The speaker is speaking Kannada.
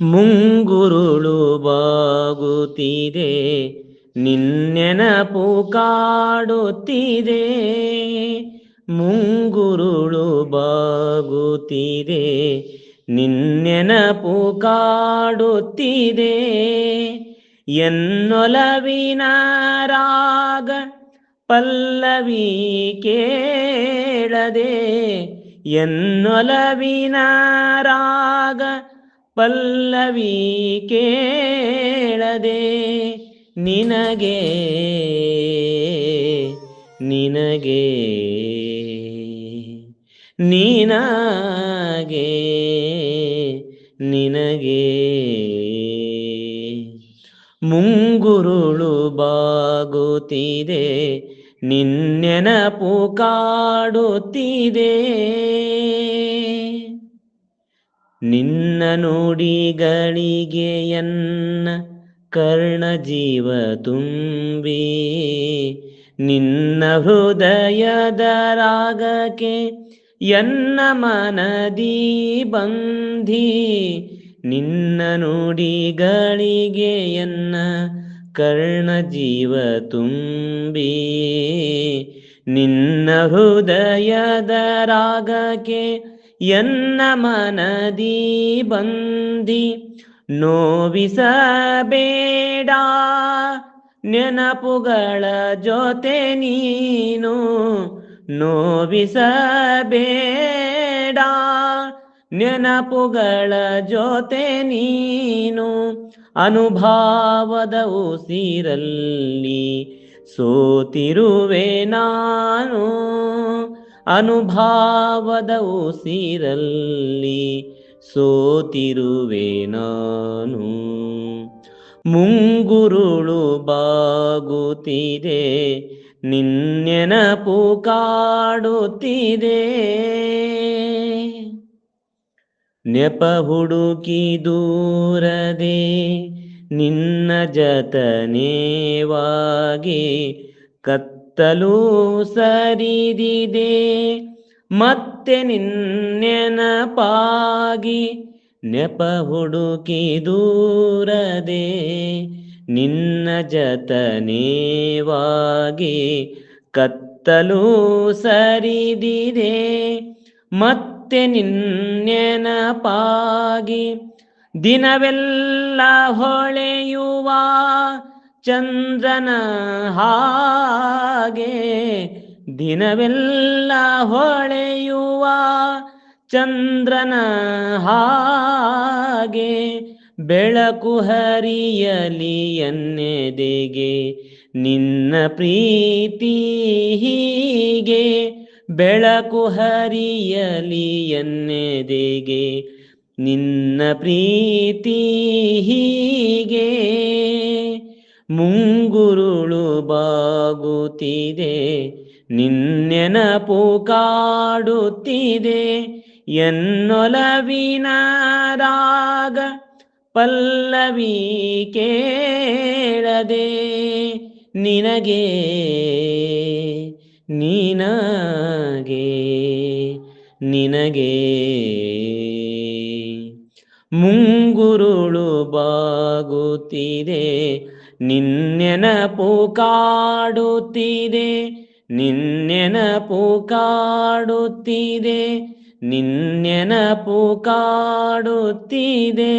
ಮುಂಗುರುಳು ಬಾಗುತ್ತಿದೆ ನಿನ್ನೆನಪು ಕಾಡುತ್ತಿದೆ. ಮುಂಗುರುಳು ಬಾಗುತ್ತಿದೆ ನಿನ್ನೆನಪು ಕಾಡುತ್ತಿದೆ. ಎನ್ನೊಲವಿನ ರಾಗ ಪಲ್ಲವಿ ಕೇಳದೆ ಎನ್ನೊಲವಿನ ರಾಗ ಪಲ್ಲವಿ ಕೇಳದೆ ನಿನಗೆ ನಿನಗೆ ನೀನಾಗೆ ನಿನಗೆ. ಮುಂಗುರುಳು ಬಾಗುತ್ತಿದೆ ನಿನ್ನೆನಪು ಕಾಡುತ್ತಿದೆ ನಿನ್ನ ನುಡಿಗಳಿಗೆ ಎನ್ನ ಕರ್ಣ ಜೀವ ತುಂಬಿ, ನಿನ್ನ ಹೃದಯದ ರಾಗಕ್ಕೆ ಎನ್ನ ಮನದಿ ಬಂಧಿ ನಿನ್ನ ನುಡಿಗಳಿಗೆ ಎನ್ನ ಕರ್ಣ ಜೀವ ತುಂಬಿ ನಿನ್ನ ಹೃದಯದ ರಾಗಕ್ಕೆ ಎನ್ನ ಮನದಿ ಬಂದಿ ನೋವಿಸಬೇಡ. ನೆನಪುಗಳ ಜೊತೆ ನೀನು ನೋವಿಸಬೇಡ. ನೆನಪುಗಳ ಜೊತೆ ನೀನು ಅನುಭಾವದ ಉಸಿರಲ್ಲಿ ಸೋತಿರುವೆ ನಾನು. ಅನುಭಾವದ ಉಸಿರಲ್ಲಿ ಸೋತಿರುವೆ ನಾನು. ಮುಂಗುರುಳು ಬಾಗುತ್ತಿದೆ, ನಿನ್ನೆನಪು ಕಾಡುತ್ತಿದೆ. ನೆಪ ಹುಡುಕಿ ದೂರದೆ ನಿನ್ನ ಜತನೇವಾಗಿ ಕತ್ತಲು ಸರಿದಿದೆ. ಮತ್ತೆ ನಿನ್ನೆನಪಾಗಿ ನೆಪ ಹುಡುಕಿ ದೂರದೆ ನಿನ್ನ ಜತನೇವಾಗಿ ಕತ್ತಲು ಸರಿದಿದೆ. ಮತ್ತೆ ನಿನ್ನೆನಪಾಗಿ ದಿನವೆಲ್ಲ ಹೊಳೆಯುವ ಚಂದ್ರನ ಹಾಗೆ. ದಿನವೆಲ್ಲ ಹೊಳೆಯುವ ಚಂದ್ರನ ಹಾಗೆ. ಬೆಳಕು ಹರಿಯಲಿ ಎನ್ನೆದೆಗೆ. ನಿನ್ನ ಪ್ರೀತಿ ಹೀಗೆ. ಬೆಳಕು ಹರಿಯಲಿ ಎನ್ನೆದೆಗೆ, ನಿನ್ನ ಪ್ರೀತಿ ಹೀಗೆ. ಮುಂಗುರುಳು ಬಾಗುತ್ತಿದೆ, ನಿನ್ನೆನಪು ಕಾಡುತ್ತಿದೆ ಎನ್ನೊಲವಿನ ರಾಗ ಪಲ್ಲವಿ ಕೇಳದೆ ನಿನಗೆ. ನೀನಾಗೆ ನಿನಗೆ. ಮುಂಗುರುಳು ಬಾಗುತ್ತಿದೆ ನಿನ್ನೆನಪು ಕಾಡುತ್ತಿದೆ ನಿನ್ನೆನಪು ಕಾಡುತ್ತಿದೆ ನಿನ್ನೆನಪು ಕಾಡುತ್ತಿದೆ.